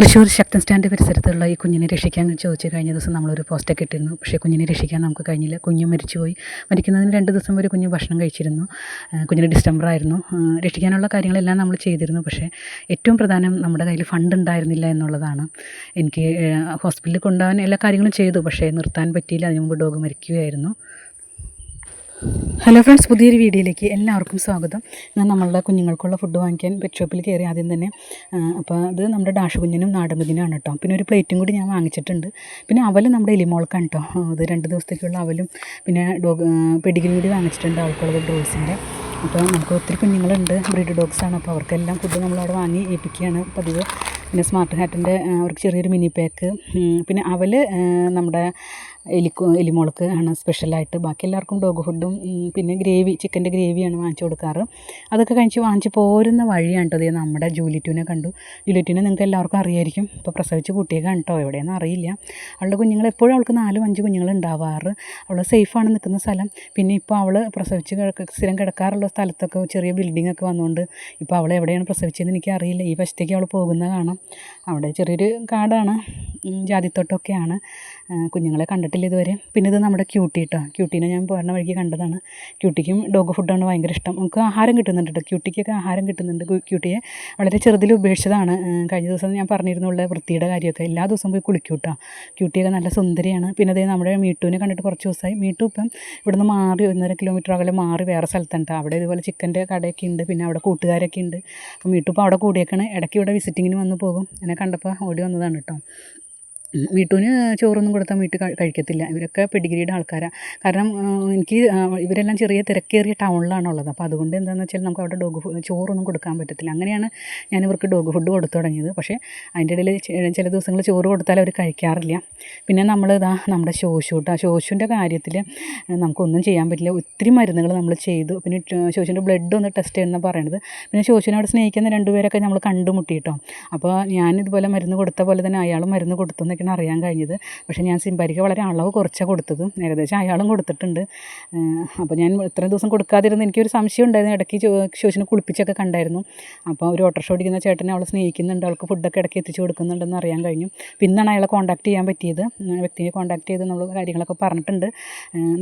തൃശ്ശൂർ ശക്തൻ stand പരിസരത്തുള്ള ഈ കുഞ്ഞിനെ രക്ഷിക്കാൻ ചോദിച്ചു കഴിഞ്ഞ ദിവസം നമ്മളൊരു പോസ്റ്റൊക്കെ ഇട്ടിരുന്നു. പക്ഷേ കുഞ്ഞിനെ രക്ഷിക്കാൻ നമുക്ക് കഴിഞ്ഞില്ല. കുഞ്ഞ് മരിച്ചുപോയി. മരിക്കുന്നതിന് രണ്ട് ദിവസം വരെ കുഞ്ഞ് ഭക്ഷണം കഴിച്ചിരുന്നു. കുഞ്ഞിന് ഡിസ്റ്റംബർ ആയിരുന്നു. രക്ഷിക്കാനുള്ള കാര്യങ്ങളെല്ലാം നമ്മൾ ചെയ്തിരുന്നു. പക്ഷേ ഏറ്റവും പ്രധാനം നമ്മുടെ കയ്യിൽ ഫണ്ട് ഉണ്ടായിരുന്നില്ല എന്നുള്ളതാണ്. എനിക്ക് ഹോസ്പിറ്റലിൽ കൊണ്ടുപോകാൻ എല്ലാ കാര്യങ്ങളും ചെയ്തു. പക്ഷേ നിർത്താൻ പറ്റിയില്ല. അതിന് മുമ്പ് ഡോഗ് മരിക്കുകയായിരുന്നു. ഹലോ ഫ്രണ്ട്സ് പുതിയൊരു വീഡിയോയിലേക്ക് എല്ലാവർക്കും സ്വാഗതം. ഞാൻ നമ്മളുടെ കുഞ്ഞുങ്ങൾക്കുള്ള ഫുഡ് വാങ്ങിക്കാൻ പെറ്റ് ഷോപ്പിൽ കയറി ആദ്യം തന്നെ അപ്പോൾ അത് നമ്മുടെ ഡാഷ് കുഞ്ഞിനും നാടൻ കുഞ്ഞിനാണ് കേട്ടോ പിന്നെ ഒരു പ്ലേറ്റും കൂടി ഞാൻ വാങ്ങിച്ചിട്ടുണ്ട്. പിന്നെ അവൽ നമ്മുടെ എലിമോൾക്കാണ് കേട്ടോ അത് രണ്ട് ദിവസത്തേക്കുള്ള അവലും പിന്നെ ഡോഗ് പെഡിഗ്രി കൂടി വാങ്ങിച്ചിട്ടുണ്ട് അവൾക്കുള്ളത് ഡ്രോസിന്റെ അപ്പോൾ നമുക്ക് ഒത്തിരി കുഞ്ഞുങ്ങളുണ്ട് ബ്രീഡ് ഡോഗ്സാണ് അപ്പോൾ അവർക്കെല്ലാം ഫുഡ് നമ്മളവിടെ വാങ്ങി ഏൽപ്പിക്കുകയാണ് പതിവ്. പിന്നെ സ്മാർട്ട് ഹാറ്റിന്റെ അവർക്ക് ചെറിയൊരു മിനി പാക്ക് പിന്നെ അവൽ നമ്മുടെ എലിക്കു എലിമോൾക്ക് ആണ് സ്പെഷ്യലായിട്ട് ബാക്കി എല്ലാവർക്കും ഡോഗ് ഫുഡും പിന്നെ ഗ്രേവി ചിക്കന്റെ ഗ്രേവിയാണ് വാങ്ങിച്ചു കൊടുക്കാറ്. അതൊക്കെ കഴിച്ച് വാങ്ങിച്ച് പോരുന്ന വഴിയാണ് കേട്ടോ ഇത് നമ്മുടെ ജൂലിറ്റുവിനെ കണ്ടു. ജൂലിറ്റുവിനെ നിങ്ങൾക്ക് എല്ലാവർക്കും അറിയായിരിക്കും. ഇപ്പോൾ പ്രസവിച്ച് കുട്ടിയൊക്കെ കേട്ടോ എവിടെയെന്ന് അറിയില്ല. അവളുടെ കുഞ്ഞുങ്ങൾ എപ്പോഴും അവൾക്ക് നാലും അഞ്ച് കുഞ്ഞുങ്ങൾ ഉണ്ടാവാറ്. അവൾ സേഫാണ് നിൽക്കുന്ന സ്ഥലം. പിന്നെ ഇപ്പോൾ അവൾ പ്രസവിച്ച് സ്ഥിരം കിടക്കാറുള്ള സ്ഥലത്തൊക്കെ ചെറിയ ബിൽഡിംഗ് ഒക്കെ വന്നുകൊണ്ട് ഇപ്പോൾ അവൾ എവിടെയാണ് പ്രസവിച്ചതെന്ന് എനിക്ക് അറിയില്ല ഈ വശത്തേക്ക് അവൾ പോകുന്നത് കാണാം. അവിടെ ചെറിയൊരു കാടാണ്. ജാതിത്തോട്ടമൊക്കെയാണ് കുഞ്ഞുങ്ങളെ കുഞ്ഞുങ്ങളെ കണ്ടിട്ടില്ല ഇതുവരെ. പിന്നെ ഇത് നമ്മുടെ ക്യൂട്ടി കേട്ടോ ക്യൂട്ടീനെ ഞാൻ പോരണ വഴിക്ക് കണ്ടതാണ്. ക്യൂട്ടിക്കും ഡോഗ് ഫുഡാണ് ഭയങ്കര ഇഷ്ടം. നമുക്ക് ആഹാരം കിട്ടുന്നുണ്ട് കേട്ടോ ക്യൂട്ടിക്കൊക്കെ ആഹാരം കിട്ടുന്നുണ്ട്. ക്യൂട്ടിയെ വളരെ ചെറുതിൽ ഉപേക്ഷിച്ചതാണ്. കഴിഞ്ഞ ദിവസം ഞാൻ പറഞ്ഞിരുന്നുള്ള വൃത്തിയുടെ കാര്യമൊക്കെ. എല്ലാ ദിവസവും പോയി കുളിക്കും കേട്ടോ ക്യൂട്ടിയൊക്കെ നല്ല സുന്ദരിയാണ്. പിന്നെ അതേ നമ്മുടെ മീട്ടുവിനെ കണ്ടിട്ട് കുറച്ച് ദിവസമായി. മീട്ടു ഇപ്പം ഇവിടുന്ന് മാറി ഒന്നര കിലോമീറ്റർ അകലെ മാറി വേറെ സ്ഥലത്തുണ്ട്. അവിടെ ഇതുപോലെ ചിക്കന്റെ കടയൊക്കെ ഉണ്ട്. പിന്നെ അവിടെ കൂട്ടുകാരൊക്കെ ഉണ്ട്. അപ്പോൾ മീട്ടു ഇപ്പോൾ അവിടെ കൂടിയേക്കാണ്. ഇടയ്ക്ക് ഇവിടെ വിസിറ്റിങ്ങിന് വന്ന് പോകും. എന്നെ കണ്ടപ്പോൾ ഓടി വന്നതാണ് കേട്ടോ ഉം, വീട്ടുവിന് ചോറൊന്നും കൊടുത്താൽ വീട്ടിൽ കഴി- കഴിക്കത്തില്ല. ഇവരൊക്കെ പെഡിഗ്രീഡ് ആൾക്കാരാണ് കാരണം എനിക്ക് ഇവരെല്ലാം ചെറിയ തിരക്കേറിയ ടൗണിലാണ് ഉള്ളത് അപ്പോൾ അതുകൊണ്ട് എന്താണെന്ന് വെച്ചാൽ നമുക്ക് അവിടെ ഡോഗ് ചോറൊന്നും കൊടുക്കാൻ പറ്റത്തില്ല. അങ്ങനെയാണ് ഞാൻ ഇവർക്ക് ഡോഗ് ഫുഡ് കൊടുത്തു തുടങ്ങിയത്. പക്ഷേ അതിന്റെ ഇടയിൽ ചില ദിവസങ്ങൾ ചോറ് കൊടുത്താൽ അവർ കഴിക്കാറില്ല. പിന്നെ നമ്മൾ ഇതാ നമ്മുടെ ശോശൂട്ട ശോശുവിന്റെ കാര്യത്തിൽ നമുക്കൊന്നും ചെയ്യാൻ പറ്റില്ല. ഒത്തിരി മരുന്നുകൾ നമ്മൾ ചെയ്തു. പിന്നെ ശോശുവിന്റെ ബ്ലഡ് ഒന്ന് ടെസ്റ്റ് ചെയ്യണമെന്ന് പറയണത്. പിന്നെ ശോശുവിനെ അവിടെ സ്നേഹിക്കുന്ന രണ്ടുപേരൊക്കെ നമ്മൾ കണ്ടുമുട്ടിയിട്ടോ. അപ്പോൾ ഞാൻ ഇതുപോലെ മരുന്ന് കൊടുത്ത പോലെ തന്നെ അയാളും മരുന്ന് കൊടുത്തു എന്നൊക്കെയാണ് അറിയാൻ കഴിഞ്ഞത്. പക്ഷേ ഞാൻ സിംബാരിക്ക് വളരെ അളവ് കുറച്ചാണ് കൊടുത്തത്. ഏകദേശം അയാളും കൊടുത്തിട്ടുണ്ട്. അപ്പോൾ ഞാൻ ഇത്രയും ദിവസം കൊടുക്കാതിരുന്ന എനിക്കൊരു സംശയം ഉണ്ടായിരുന്നു. ഇടയ്ക്ക് ശോശിനെ കുളിപ്പിച്ചൊക്കെ കണ്ടായിരുന്നു. അപ്പോൾ ഒരു ഓട്ടോറിക്ഷ ഓടിക്കുന്ന ചേട്ടനെ അവളെ സ്നേഹിക്കുന്നുണ്ട്. അവൾക്ക് ഫുഡൊക്കെ ഇടയ്ക്ക് എത്തിച്ചു കൊടുക്കുന്നുണ്ടെന്ന് അറിയാൻ കഴിഞ്ഞു. പിന്നാണ് അയാളെ കോൺടാക്ട് ചെയ്യാൻ പറ്റിയത്. വ്യക്തിയെ കോൺടാക്ട് ചെയ്ത് നമ്മൾ കാര്യങ്ങളൊക്കെ പറഞ്ഞിട്ടുണ്ട്.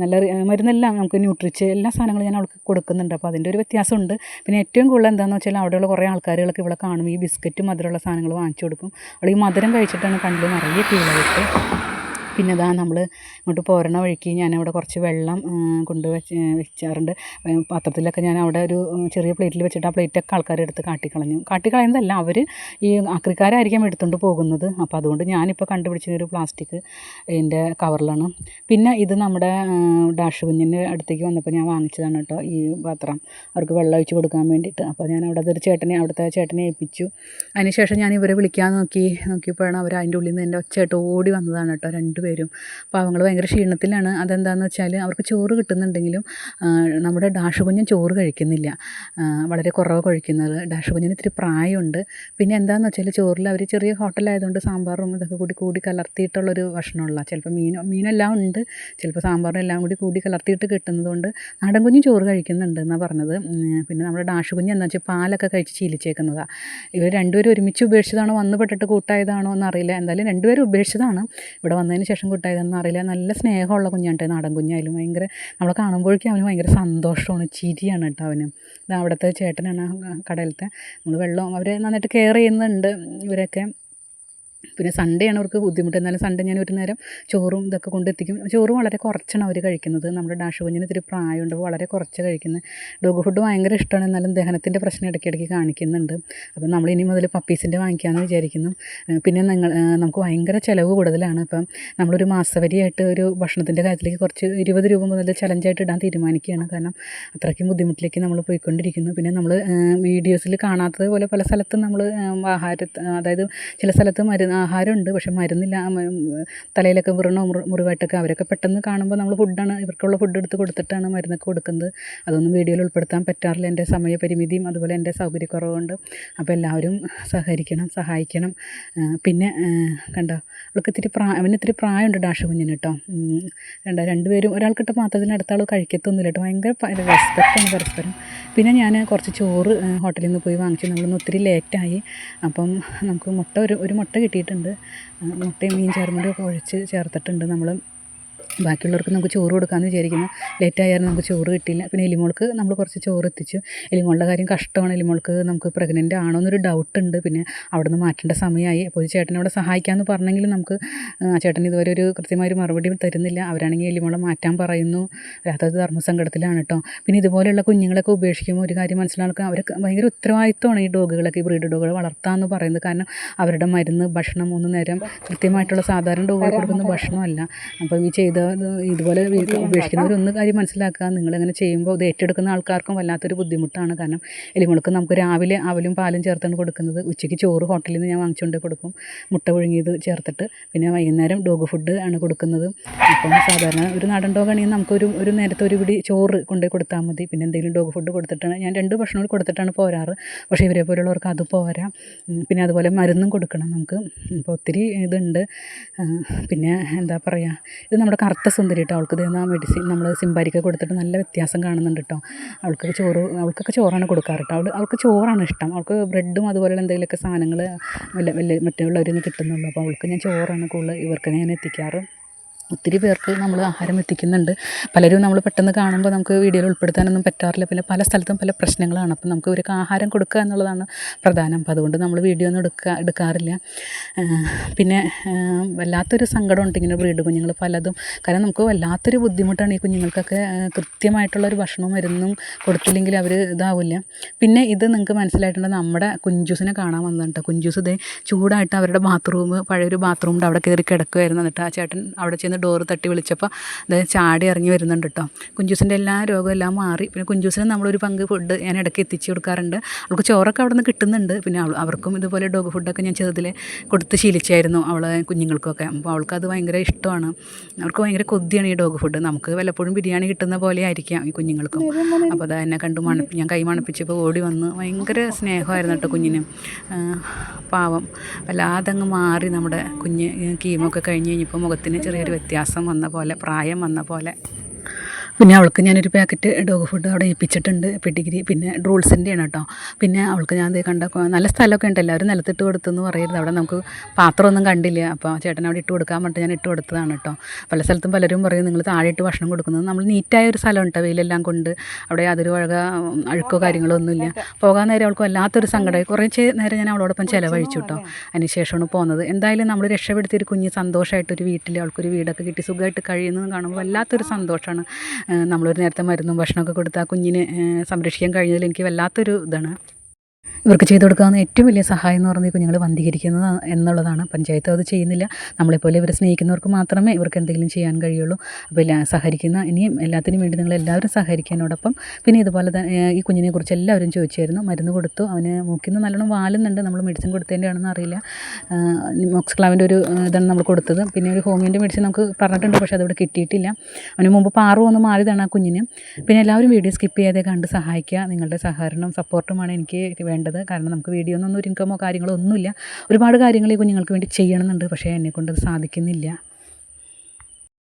നല്ല മരുന്നെല്ലാം നമുക്ക് ന്യൂട്രിച്ച് എല്ലാ സാധനങ്ങളും ഞാൻ അവൾക്ക് കൊടുക്കുന്നുണ്ട്. അപ്പോൾ അതിന്റെ ഒരു വ്യത്യാസമുണ്ട്. പിന്നെ ഏറ്റവും കൂടുതൽ എന്താണെന്ന് വെച്ചാൽ അവിടെയുള്ള കുറേ ആൾക്കാരുകളൊക്കെ ഇവിടെ കാണും. ഈ ബിസ്ക്കറ്റും മധുരമുള്ള സാധനങ്ങൾ വാങ്ങിച്ചു കൊടുക്കും. അവൾ ഈ മധുരം കഴിച്ചിട്ടാണ് കണ്ടിൽ നിറയെ Çok iyi gitti. പിന്നെ ഇതാ നമ്മൾ ഇങ്ങോട്ട് പോരണ വഴിക്ക് ഞാൻ അവിടെ കുറച്ച് വെള്ളം കൊണ്ട് വെച്ച് വെച്ചാറുണ്ട് പാത്രത്തിലൊക്കെ ഞാൻ അവിടെ ഒരു ചെറിയ പ്ലേറ്റിൽ വെച്ചിട്ട് ആ പ്ലേറ്റൊക്കെ ആൾക്കാർ എടുത്ത് കാട്ടിക്കളഞ്ഞു. കാട്ടിക്കളയുന്നതല്ല അവർ ഈ ആക്രിക്കാരായിരിക്കും എടുത്തുകൊണ്ട് പോകുന്നത്. അപ്പോൾ അതുകൊണ്ട് ഞാനിപ്പോൾ കണ്ടുപിടിച്ച ഒരു പ്ലാസ്റ്റിക് എന്റെ കവറിലാണ്. പിന്നെ ഇത് നമ്മുടെ ഡാഷ് കുഞ്ഞിന്റെ അടുത്തേക്ക് വന്നപ്പോൾ ഞാൻ വാങ്ങിച്ചതാണ് കേട്ടോ ഈ പാത്രം. അവർക്ക് വെള്ളം ഒഴിച്ച് കൊടുക്കാൻ വേണ്ടിയിട്ട്. അപ്പോൾ ഞാൻ അവിടെ ഒരു ചേട്ടനെ അവിടുത്തെ ചേട്ടനെ ഏൽപ്പിച്ചു. അതിനുശേഷം ഞാൻ ഇവരെ വിളിക്കാൻ നോക്കി. നോക്കിയപ്പോഴാണ് അവർ അതിന്റെ ഉള്ളിൽ നിന്ന് എന്റെ ഒച്ചയായിട്ട് ഓടി വന്നതാണ് കേട്ടോ. രണ്ടുപേരും പാവങ്ങൾ ഭയങ്കര ക്ഷീണത്തിലാണ്. അതെന്താണെന്ന് വെച്ചാൽ അവർക്ക് ചോറ് കിട്ടുന്നുണ്ടെങ്കിലും നമ്മുടെ ഡാഷ് കുഞ്ഞൻ ചോറ് കഴിക്കുന്നില്ല. വളരെ കുറവ് കഴിക്കുന്നത്. ഡാഷ് കുഞ്ഞിന് ഇത്തിരി പ്രായമുണ്ട്. പിന്നെ എന്താണെന്ന് വെച്ചാൽ ചോറിൽ അവർ ചെറിയ ഹോട്ടലായതുകൊണ്ട് സാമ്പാറും ഇതൊക്കെ കൂടി കൂടി കലർത്തിയിട്ടുള്ളൊരു ഭക്ഷണമുള്ള ചിലപ്പോൾ മീൻ മീനെല്ലാം ഉണ്ട്. ചിലപ്പോൾ സാമ്പാറും എല്ലാം കൂടി കൂടി കലർത്തിയിട്ട് കിട്ടുന്നതുകൊണ്ട് നാടൻ കുഞ്ഞും ചോറ് കഴിക്കുന്നുണ്ട് എന്നാണ് പറഞ്ഞത്. പിന്നെ നമ്മുടെ ഡാഷ് കുഞ്ഞ് എന്താ വെച്ചാൽ പാലൊക്കെ കഴിച്ച് ശീലിച്ചേക്കുന്നതാണ് ഇവർ രണ്ടുപേരും ഒരുമിച്ച് ഉപേക്ഷിച്ചതാണോ? വന്ന് പെട്ടിട്ട് കൂട്ടായതാണോ എന്നറിയില്ല. എന്തായാലും രണ്ടുപേരും ഉപേക്ഷിച്ചതാണ്. ഇവിടെ വന്നതിന് ശേഷം കിട്ടായതെന്ന് അറിയില്ല. നല്ല സ്നേഹമുള്ള കുഞ്ഞാണ് നാടൻ കുഞ്ഞായാലും ഭയങ്കര നമ്മളെ കാണുമ്പോഴേക്കും അവന് ഭയങ്കര സന്തോഷമാണ്. ചിരിയാണ് കേട്ടോ അവന്. ഇത് അവിടുത്തെ ചേട്ടനാണ് കടയിലത്തെ. നമ്മൾ വെള്ളം അവരെ നന്നായിട്ട് കെയർ ചെയ്യുന്നുണ്ട്. ഇവരൊക്കെ പിന്നെ സൺഡേ ആണ് അവർക്ക് ബുദ്ധിമുട്ട്. എന്നാലും സൺഡേ ഞാൻ ഒരു നേരം ചോറും ഇതൊക്കെ കൊണ്ടെത്തിക്കും. ചോറ് വളരെ കുറച്ചാണ് അവർ കഴിക്കുന്നത്. നമ്മുടെ ഡാഷ് കുഞ്ഞിന് ഇത്തിരി പ്രായമുണ്ട്. വളരെ കുറച്ച് കഴിക്കുന്നത്. ഡോഗ് ഫുഡ് ഭയങ്കര ഇഷ്ടമാണ്. എന്നാലും ദഹനത്തിന്റെ പ്രശ്നം ഇടയ്ക്കിടയ്ക്ക് കാണിക്കുന്നുണ്ട്. അപ്പോൾ നമ്മൾ ഇനി മുതൽ പപ്പീസിന്റെ വാങ്ങിക്കാമെന്ന് വിചാരിക്കുന്നു. പിന്നെ നിങ്ങൾ നമുക്ക് ഭയങ്കര ചിലവ് കൂടുതലാണ്. ഇപ്പം നമ്മളൊരു മാസവരിയായിട്ട് ഒരു ഭക്ഷണത്തിന്റെ കാര്യത്തിലേക്ക് കുറച്ച് ഇരുപത് രൂപ മുതൽ ചലഞ്ചായിട്ട് ഇടാൻ തീരുമാനിക്കുകയാണ്. കാരണം അത്രയ്ക്കും ബുദ്ധിമുട്ടിലേക്ക് നമ്മൾ പോയിക്കൊണ്ടിരിക്കുന്നു. പിന്നെ നമ്മൾ വീഡിയോസിൽ കാണാത്തത് പോലെ പല സ്ഥലത്തും നമ്മൾ ആഹാര അതായത് ചില സ്ഥലത്ത് മരുന്ന് ആഹാരമുണ്ട്. പക്ഷെ മരുന്നില്ല. തലയിലൊക്കെ മുറി മുറിവായിട്ടൊക്കെ അവരൊക്കെ പെട്ടെന്ന് കാണുമ്പോൾ നമ്മൾ ഫുഡാണ് ഇവർക്കുള്ള ഫുഡ് എടുത്ത് കൊടുത്തിട്ടാണ് മരുന്നൊക്കെ കൊടുക്കുന്നത്. അതൊന്നും വീഡിയോയിൽ ഉൾപ്പെടുത്താൻ പറ്റാറില്ല. എന്റെ സമയപരിമിതിയും അതുപോലെ എന്റെ സൗകര്യക്കുറവുണ്ട്. അപ്പോൾ എല്ലാവരും സഹകരിക്കണം സഹായിക്കണം. പിന്നെ കണ്ടോ? അവൾക്ക് ഇത്തിരി പ്രായം അവന് ഇത്തിരി പ്രായമുണ്ട് ഡാഷ് കുഞ്ഞിന് കേട്ടോ. കണ്ടോ? രണ്ടുപേരും ഒരാൾക്കിട്ട് പാത്രത്തിന് അടുത്ത ആൾ കഴിക്കത്തൊന്നുമില്ല കേട്ടോ. ഭയങ്കര റെസ്പെക്റ്റാണ് പരസ്പരം. പിന്നെ ഞാൻ കുറച്ച് ചോറ് ഹോട്ടലിൽ നിന്ന് പോയി വാങ്ങിച്ചു. നമ്മളൊന്ന് ഒത്തിരി ലേറ്റായി. അപ്പം നമുക്ക് മുട്ട ഒരു ഒരു മുട്ട കിട്ടിയിട്ടുണ്ട്. മുട്ടയും മീൻ ചേർന്നിട്ട് കുഴച്ച് ചേർത്തിട്ടുണ്ട് നമ്മൾ ബാക്കിയുള്ളവർക്ക് നമുക്ക് ചോറ് കൊടുക്കാമെന്ന് വിചാരിക്കുന്നു. ലേറ്റ് ആയാലും നമുക്ക് ചോറ് കിട്ടിയില്ല. പിന്നെ എലിമോൾക്ക് നമ്മൾ കുറച്ച് ചോറ് എത്തിച്ചു എലിമോളുടെ കാര്യം കഷ്ടമാണ്. എലിമോൾക്ക് നമുക്ക് പ്രഗ്നന്റ് ആണോ എന്നൊരു ഡൗട്ട് ഉണ്ട്. പിന്നെ അവിടെ നിന്ന് മാറ്റേണ്ട സമയമായി അപ്പോൾ ഒരു ചേട്ടനെ അവിടെ സഹായിക്കാമെന്ന് പറഞ്ഞെങ്കിലും നമുക്ക് ആ ചേട്ടൻ ഇതുവരെ ഒരു കൃത്യമായൊരു മറുപടി തരുന്നില്ല. അവരാണെങ്കിൽ എലിമോളെ മാറ്റാൻ പറയുന്നു. രാത്രി ധർമ്മസങ്കടത്തിലാണ് കേട്ടോ പിന്നെ ഇതുപോലെയുള്ള കുഞ്ഞുങ്ങളൊക്കെ ഉപേക്ഷിക്കുമ്പോൾ ഒരു കാര്യം മനസ്സിലാക്കുക. അവർക്ക് ഭയങ്കര ഉത്തരവാദിത്തമാണ് ഈ ഡോഗുകളൊക്കെ. ഈ ബ്രീഡ് ഡോഗുകൾ വളർത്താമെന്ന് പറയുന്നത്. കാരണം അവരുടെ മരുന്ന് ഭക്ഷണം മൂന്ന് നേരം കൃത്യമായിട്ടുള്ള സാധാരണ ഡോഗുകൾ കൊടുക്കുന്ന ഭക്ഷണമല്ല. അപ്പം ഈ ചെയ്ത ഇതുപോലെ ഉപേക്ഷിക്കുന്നവരൊന്ന് കാര്യം മനസ്സിലാക്കുക. നിങ്ങളിങ്ങനെ ചെയ്യുമ്പോൾ ഇത് ഏറ്റെടുക്കുന്ന ആൾക്കാർക്കും വല്ലാത്തൊരു ബുദ്ധിമുട്ടാണ്. കാരണം എലിമുളക്ക് നമുക്ക് രാവിലെ അവലും പാലും ചേർത്താണ് കൊടുക്കുന്നത്. ഉച്ചയ്ക്ക് ചോറ് ഹോട്ടലിൽ നിന്ന് ഞാൻ വാങ്ങിച്ചുകൊണ്ട് കൊടുക്കും. മുട്ട പുഴുങ്ങിയത് ചേർത്തിട്ട്. പിന്നെ വൈകുന്നേരം ഡോഗ് ഫുഡ് ആണ് കൊടുക്കുന്നത്. അപ്പം സാധാരണ ഒരു നാടൻ ഡോഗാണെങ്കിൽ നമുക്കൊരു ഒരു നേരത്തെ ഒരു പിടി ചോറ് കൊണ്ടുപോയി കൊടുത്താൽ മതി. പിന്നെ എന്തെങ്കിലും ഡോഗ് ഫുഡ് കൊടുത്തിട്ടാണ്. ഞാൻ രണ്ട് ഭക്ഷണം കൂടി കൊടുത്തിട്ടാണ് പോരാറ്. പക്ഷേ ഇവരെ പോലുള്ളവർക്ക് അത് പോരാ. പിന്നെ അതുപോലെ മരുന്നും കൊടുക്കണം നമുക്ക്. ഇപ്പോൾ ഒത്തിരി ഇതുണ്ട്. പിന്നെ എന്താ പറയുക ഇത് നമ്മുടെ കറുത്ത സുന്ദരി കേട്ടോ അവൾക്ക് തരുന്ന മെഡിസിൻ നമ്മൾ സിമ്പാരിക്ക കൊടുത്തിട്ട് നല്ല വ്യത്യാസം കാണുന്നുണ്ട് കേട്ടോ അവൾക്ക് ചോറ് അവൾക്കൊക്കെ ചോറാണ് കൊടുക്കാറ് കേട്ടോ അവൾ അവൾക്ക് ചോറാണ് ഇഷ്ടം. അവൾക്ക് ബ്രെഡും അതുപോലെയുള്ള എന്തെങ്കിലുമൊക്കെ സാധനങ്ങൾ വല്ല വല്ല മറ്റുള്ളവരിൽ നിന്ന് കിട്ടുന്നുള്ളൂ. അപ്പോൾ അവൾക്ക് ഞാൻ ചോറാണ് കൂടുതൽ ഇവർക്ക് ഞാൻ എത്തിക്കാറ്. ഒത്തിരി പേർക്ക് നമ്മൾ ആഹാരം എത്തിക്കുന്നുണ്ട്. പലരും നമ്മൾ പെട്ടെന്ന് കാണുമ്പോൾ നമുക്ക് വീഡിയോയിൽ ഉൾപ്പെടുത്താനൊന്നും പറ്റാറില്ല. പിന്നെ പല സ്ഥലത്തും പല പ്രശ്നങ്ങളാണ്. അപ്പം നമുക്ക് ഇവർക്ക് ആഹാരം കൊടുക്കുക എന്നുള്ളതാണ് പ്രധാനം. അപ്പോൾ അതുകൊണ്ട് നമ്മൾ വീഡിയോ ഒന്നും എടുക്കുക എടുക്കാറില്ല. പിന്നെ വല്ലാത്തൊരു സങ്കടമുണ്ട് ഇങ്ങനെ ബ്രീഡ് കുഞ്ഞുങ്ങൾ പലതും. കാരണം നമുക്ക് വല്ലാത്തൊരു ബുദ്ധിമുട്ടാണ് ഈ കുഞ്ഞുങ്ങൾക്കൊക്കെ കൃത്യമായിട്ടുള്ള കൃത്യമായിട്ടുള്ളൊരു ഭക്ഷണവും മരുന്നും കൊടുത്തില്ലെങ്കിൽ അവർ ഇതാവില്ല. പിന്നെ ഇത് നിങ്ങൾക്ക് മനസ്സിലായിട്ടുണ്ട് നമ്മുടെ കുഞ്ചൂസിനെ കാണാൻ വന്നതാണ് കേട്ടോ കുഞ്ചൂസ് ഇതേ ചൂടായിട്ട് അവരുടെ ബാത്റൂം പഴയൊരു ബാത്റൂമിന്റെ അവിടെ കയറി കിടക്കുമായിരുന്നു എന്നിട്ട് ആ ചേട്ടൻ അവിടെ ചെന്ന് ഡോറ് തട്ടി വിളിച്ചപ്പോൾ അത് ചാടി ഇറങ്ങി വരുന്നുണ്ട് കേട്ടോ കുഞ്ചൂസിന്റെ എല്ലാ രോഗവും എല്ലാം മാറി. പിന്നെ കുഞ്ചൂസിന് നമ്മളൊരു പങ്ക് ഫുഡ് ഞാൻ ഇടയ്ക്ക് എത്തിച്ചു കൊടുക്കാറുണ്ട്. അവൾക്ക് ചോറൊക്കെ അവിടെ നിന്ന് കിട്ടുന്നുണ്ട്. പിന്നെ അവൾ അവർക്കും ഇതുപോലെ ഡോഗ് ഫുഡൊക്കെ ഞാൻ ചെറുതിൽ കൊടുത്ത് ശീലിച്ചായിരുന്നു അവളെ കുഞ്ഞുങ്ങൾക്കൊക്കെ. അപ്പോൾ അത് ഭയങ്കര ഇഷ്ടമാണ്. അവർക്ക് ഭയങ്കര കൊതിയാണ് ഈ ഡോഗ് ഫുഡ്. നമുക്ക് വല്ലപ്പോഴും ബിരിയാണി കിട്ടുന്ന പോലെ ആയിരിക്കാം ഈ കുഞ്ഞുങ്ങൾക്കും. അപ്പോൾ അത് എന്നെ കണ്ടു മണപ്പി ഞാൻ കൈ മണപ്പിച്ചപ്പോൾ ഓടി വന്ന് ഭയങ്കര സ്നേഹമായിരുന്നു കേട്ടോ കുഞ്ഞിന്. പാവം. വല്ലാതെ അങ്ങ് മാറി നമ്മുടെ കുഞ്ഞ് കീമൊക്കെ കഴിഞ്ഞ് കഴിഞ്ഞപ്പോൾ മുഖത്തിന് ചെറിയൊരു വ്യത്യാസം വന്ന പോലെ പ്രായം വന്ന പോലെ പിന്നെ അവൾക്ക് ഞാനൊരു പാക്കറ്റ് ഡോഗ് ഫുഡ് അവിടെ ഏൽപ്പിച്ചിട്ടുണ്ട് പെഡിഗ്രി പിന്നെ റൂൾസിന്റെയാണ് കേട്ടോ പിന്നെ അവൾക്ക് ഞാൻ കണ്ട നല്ല സ്ഥലമൊക്കെ ഉണ്ട് എല്ലാവരും നിലത്തിട്ട് കൊടുത്തെന്ന് പറയരുത്. അവിടെ നമുക്ക് പാത്രമൊന്നും കണ്ടില്ല. അപ്പോൾ ചേട്ടൻ അവിടെ ഇട്ട് കൊടുക്കാൻ പറഞ്ഞിട്ട് ഞാൻ ഇട്ട് കൊടുത്തതാണ് കേട്ടോ പല സ്ഥലത്തും പലരും പറയും നിങ്ങൾ താഴെ ഇട്ട് ഭക്ഷണം കൊടുക്കുന്നത് നമ്മൾ നീറ്റായ ഒരു സ്ഥലം ഉണ്ട് വെയിലെല്ലാം കൊണ്ട് അവിടെ യാതൊരു വഴക അഴുക്കോ കാര്യങ്ങളോ ഒന്നുമില്ല പോകാൻ നേരം അവൾക്ക് വല്ലാത്തൊരു സങ്കടമായി കുറേ നേരം ഞാൻ അവളോടൊപ്പം ചിലവഴിച്ചു കേട്ടോ അതിനുശേഷമാണ് പോകുന്നത് എന്തായാലും നമ്മൾ രക്ഷപ്പെടുത്തിയൊരു കുഞ്ഞ് സന്തോഷമായിട്ടൊരു വീട്ടിൽ അവൾക്കൊരു വീടൊക്കെ കിട്ടി. സുഖമായിട്ട് കഴിയുന്നത് കാണുമ്പോൾ വല്ലാത്തൊരു സന്തോഷമാണ്. നമ്മളൊരു നേരത്തെ മരുന്നും ഭക്ഷണമൊക്കെ കൊടുത്ത് ആ കുഞ്ഞിനെ സംരക്ഷിക്കാൻ കഴിഞ്ഞതിൽ എനിക്ക് വല്ലാത്തൊരു ഇതാണ്. ഇവർക്ക് ചെയ്തു കൊടുക്കാവുന്ന ഏറ്റവും വലിയ സഹായം എന്ന് പറഞ്ഞാൽ കുഞ്ഞുങ്ങൾ വന്ധീകരിക്കുന്നത് എന്നുള്ളതാണ്. പഞ്ചായത്ത് അത് ചെയ്യുന്നില്ല. നമ്മളെപ്പോലെ ഇവരെ സ്നേഹിക്കുന്നവർക്ക് മാത്രമേ ഇവർക്ക് എന്തെങ്കിലും ചെയ്യാൻ കഴിയുള്ളൂ. അപ്പോൾ എല്ലാ സഹകരിക്കുന്ന ഇനിയും എല്ലാത്തിനും വേണ്ടി നിങ്ങൾ എല്ലാവരും സഹകരിക്കാനോടൊപ്പം. പിന്നെ ഇതുപോലെ തന്നെ ഈ കുഞ്ഞിനെ കുറിച്ച് എല്ലാവരും ചോദിച്ചായിരുന്നു. മരുന്ന് കൊടുത്തു. അവന് മൂക്കിന്ന് നല്ലോണം വാലുന്നുണ്ട്. നമ്മൾ മെഡിസിൻ കൊടുത്തതിന്റെ ആണെന്ന് അറിയില്ല മോക്സ്ക്ലാവിന്റെ ഒരു ഇതാണ് നമ്മൾ കൊടുത്തത്. പിന്നെ ഒരു ഹോമിയോന്റെ മെഡിസിൻ നമുക്ക് പറഞ്ഞിട്ടുണ്ട് പക്ഷേ അതവിടെ കിട്ടിയിട്ടില്ല. അവന് മുമ്പ് പാറു ഒന്ന് മാറിയതാണ് ആ കുഞ്ഞിന്. പിന്നെ എല്ലാവരും വീഡിയോ സ്കിപ്പ് ചെയ്യാതെ കണ്ട് സഹായിക്കുക. നിങ്ങളുടെ സഹകരണം സപ്പോർട്ടുമാണ് എനിക്ക് വേണ്ടത്. കാരണം നമുക്ക് വീഡിയോ ഒന്നും ഒരു ഇൻകമോ കാര്യങ്ങളോ ഒന്നുമില്ല. ഒരുപാട് കാര്യങ്ങൾ ഈ കുഞ്ഞുങ്ങൾക്ക് വേണ്ടി ചെയ്യണമെന്നുണ്ട്. പക്ഷേ എന്നെക്കൊണ്ട് സാധിക്കുന്നില്ല.